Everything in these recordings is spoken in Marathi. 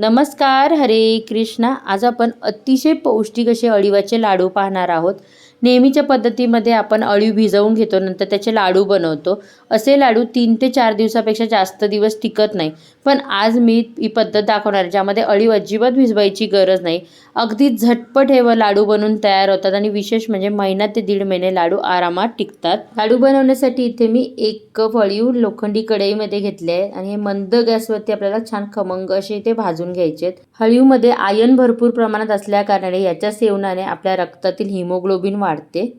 नमस्कार हरे कृष्णा. आज आपण अतिशय पौष्टिक असे अळीवाचे लाडू पाहणार आहोत. नेहमीच्या पद्धतीमध्ये आपण अळीव भिजवून घेतो नंतर त्याचे लाडू बनवतो. असे लाडू तीन ते चार दिवसापेक्षा जास्त दिवस टिकत नाही. पण आज मी ही पद्धत दाखवणार आहे, ज्यामध्ये अळीव अजिबात भिजवायची गरज नाही. अगदी झटपट हे व लाडू बनवून तयार होतात आणि विशेष म्हणजे महिना ते दीड महिने लाडू आरामात टिकतात. लाडू बनवण्यासाठी इथे मी एक कप अळीव लोखंडी कढईमध्ये घेतले आहे आणि हे मंद गॅसवरती आपल्याला छान खमंग असे इथे भाजून घ्यायचे आहेत. हळीवमध्ये आयन भरपूर प्रमाणात असल्या कारणाने याच्या सेवनाने आपल्या रक्तातील हिमोग्लोबिन वाढते.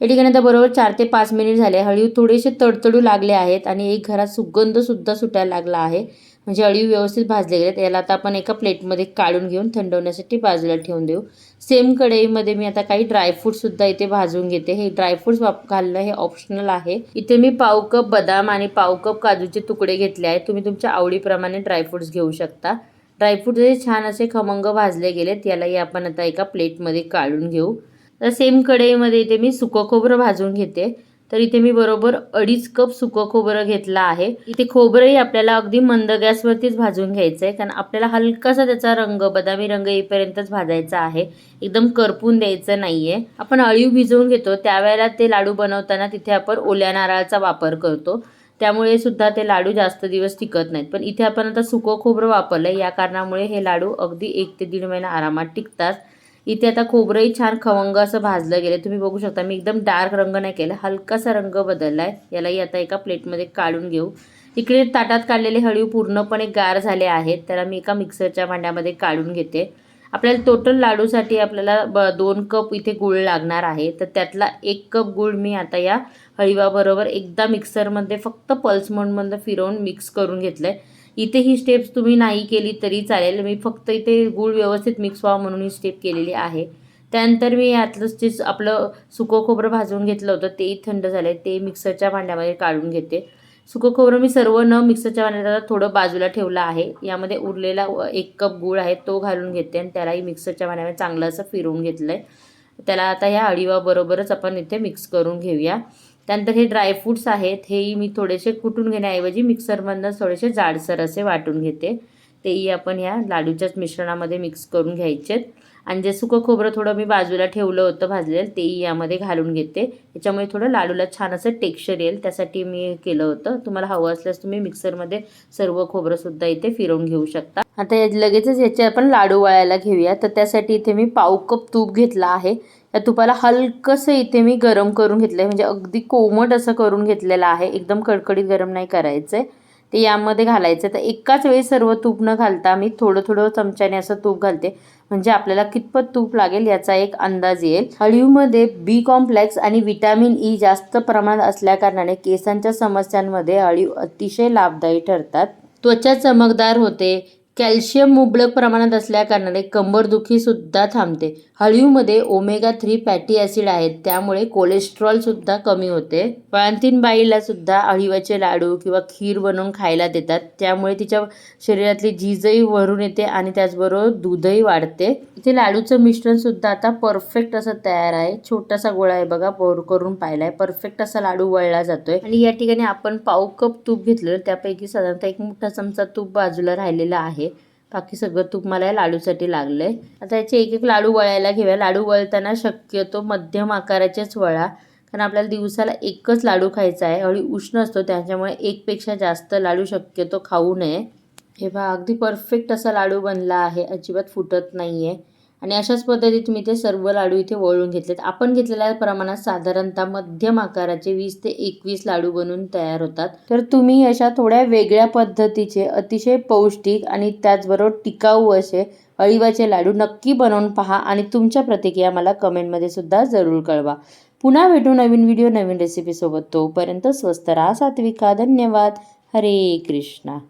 या ठिकाणी आता बरोबर चार ते पाच मिनिट झाले हळीव थोडेसे तडतडू लागले आहेत आणि एक घरात सुगंधसुद्धा सुटायला लागला आहे. म्हणजे अळीव व्यवस्थित भाजले गेलेत. याला आता आपण एका प्लेटमध्ये काढून घेऊन थंडवण्यासाठी बाजूला ठेवून देऊ. सेम कढईमध्ये मी आता काही ड्रायफ्रूटसुद्धा इथे भाजून घेते. हे ड्रायफ्रूट्स वाप घालणं हे ऑप्शनल आहे. इथे मी पाव कप बदाम आणि पाव कप काजूचे तुकडे घेतले आहेत. तुम्ही तुमच्या आवडीप्रमाणे ड्रायफ्रूट्स घेऊ शकता. ड्रायफ्रूट जे छान असे खमंग भाजले गेलेत. यालाही आपण आता एका प्लेटमध्ये काढून घेऊ. तर सेम कढईमध्ये इथे मी सुकं खोबरं भाजून घेते. तर इथे मी बरोबर अडीच कप सुकं खोबरं घेतलं आहे. इथे खोबरंही आपल्याला अगदी मंद गॅसवरतीच भाजून घ्यायचं आहे कारण आपल्याला हलकासा त्याचा रंग बदामी रंग येईपर्यंतच भाजायचा आहे. एकदम करपून द्यायचं नाहीये. आपण अळीव भिजवून घेतो त्यावेळेला ते लाडू बनवताना तिथे आपण ओल्या नारळाचा वापर करतो. त्यामुळे सुद्धा ते लाडू जास्त दिवस टिकत नाहीत. पण इथे आपण आता सुकं खोबरं वापरलं या कारणामुळे हे लाडू अगदी एक ते दीड महिना आरामात टिकतात. इथे आता खोबरंही छान खवंग असं भाजलं गेलं तुम्ही बघू शकता मी एकदम डार्क रंग नाही केला हलकासा रंग बदलला आहे यालाही आता एका प्लेटमध्ये काढून घेऊ. इकडे ताटात काढलेले हळीव पूर्णपणे गार झाले आहेत. त्याला मी एका मिक्सरच्या भांड्यामध्ये काढून घेते. आपल्याला टोटल लाडूसाठी आपल्याला ब दोन कप इथे गुळ लागणार आहे. तर त्यातला एक कप गुळ मी आता या हळीवाबरोबर एकदा मिक्सरमध्ये फक्त पल्स मोडमध्ये फिरवून मिक्स करून घेतलं आहे इथे ही स्टेप्स तुम्ही नाही केली तरी चालेल. मी फक्त इथे गूळ व्यवस्थित मिक्स व्हावं म्हणून ही स्टेप केलेली आहे. त्यानंतर मी यातलं जे आपलं सुकं खोबरं भाजून घेतलं होतं तेही थंड झालं आहे ते मिक्सरच्या भांड्यामध्ये काढून घेते. सुकं खोबरं मी सर्व न मिक्सरच्या भांड्यात थोडं बाजूला ठेवलं आहे. यामध्ये उरलेला एक कप गूळ आहे तो घालून घेते आणि त्यालाही मिक्सरच्या भांड्यामध्ये चांगलं असं फिरवून घेतलं आहे त्याला आता ह्या अळीवाबरोबरच आपण इथे मिक्स करून घेऊया. त्यानंतर हे ड्रायफ्रूट्स आहेत हेही मी थोडेसे कुटून घेण्याऐवजी मिक्सरमधनं थोडेसे जाडसर असे वाटून घेते. तेही आपण ह्या लाडूच्याच मिश्रणामध्ये मिक्स करून घ्यायचेत आणि जे सुकं खोबरं थोडं मी बाजूला ठेवलं होतं भाजलेलं तेही यामध्ये घालून घेते. याच्यामुळे थोडं लाडूला छान असं टेक्स्चर येईल त्यासाठी मी केलं होतं. तुम्हाला हवं असल्यास तुम्ही मिक्सरमध्ये सर्व खोबरंसुद्धा इथे फिरवून घेऊ शकता. आता लगेचच याचे आपण लाडू वळायला घेऊया. तर त्यासाठी इथे मी पाव कप तूप घेतला आहे. या तुपाला हलकंसं इथे मी गरम करून घेतलं आहे म्हणजे अगदी कोमट असं करून घेतलेलं आहे. एकदम कडकडीत गरम नाही करायचं आहे ते यामध्ये घालायचं तर एकाच वेळी सर्व तूप न घालता मी थोडं थोडं चमच्याने असं तूप घालते. म्हणजे आपल्याला कितपत तूप लागेल याचा एक अंदाज येईल. हळीवमध्ये बी कॉम्प्लेक्स आणि विटॅमिन ई जास्त प्रमाणात असल्याकारणाने केसांच्या समस्यांमध्ये हळीव अतिशय लाभदायी ठरतात. त्वचा चमकदार होते. कॅल्शियम मुबलक प्रमाणात असल्याकारणाने कंबरदुखीसुद्धा कंबरदुखी सुद्धा थांबते. हळीवमध्ये ओमेगा थ्री फॅटी ॲसिड आहेत त्यामुळे कोलेस्ट्रॉल सुद्धा कमी होते. बाळंतीन बाईला सुद्धा अळीवाचे लाडू किंवा खीर बनवून खायला देतात. त्यामुळे तिच्या शरीरातली झीजही भरून येते आणि त्याचबरोबर दूधही वाढते. इथे लाडूचं मिश्रण सुद्धा आता परफेक्ट असं तयार आहे. छोटासा गोळा आहे बघा बोर करून पाहिला आहे परफेक्ट असा लाडू वळला जातोय. आणि या ठिकाणी आपण पाव कप तूप घेतलेलं त्यापैकी साधारणतः एक मोठा चमचा तूप बाजूला राहिलेला आहे. बाकी सगळं तूप मला या लाडूसाठी लागलं आहे आता याचे एक एक लाडू वळायला घेऊया. लाडू वळताना शक्यतो मध्यम आकाराचेच वळा. कारण आपल्याला दिवसाला एकच लाडू खायचा आहे. हळी उष्ण असतो त्याच्यामुळे एकपेक्षा जास्त लाडू शक्यतो खाऊ नये. हे पहा अगदी परफेक्ट असा लाडू बनला आहे. अजिबात फुटत नाही आहे आणि अशाच पद्धतीत मी ते सर्व लाडू इथे वळून घेतलेत. आपण घेतलेल्या प्रमाणात साधारणतः मध्यम आकाराचे वीस ते एकवीस लाडू बनवून तयार होतात. तर तुम्ही अशा थोड्या वेगळ्या पद्धतीचे अतिशय पौष्टिक आणि त्याचबरोबर टिकाऊ असे अळीवाचे लाडू नक्की बनवून पहा आणि तुमच्या प्रतिक्रिया मला कमेंटमध्ये सुद्धा जरूर कळवा. पुन्हा भेटू नवीन व्हिडिओ नवीन रेसिपीसोबत तोपर्यंत स्वस्त राहा सात्विका. धन्यवाद. हरे कृष्णा.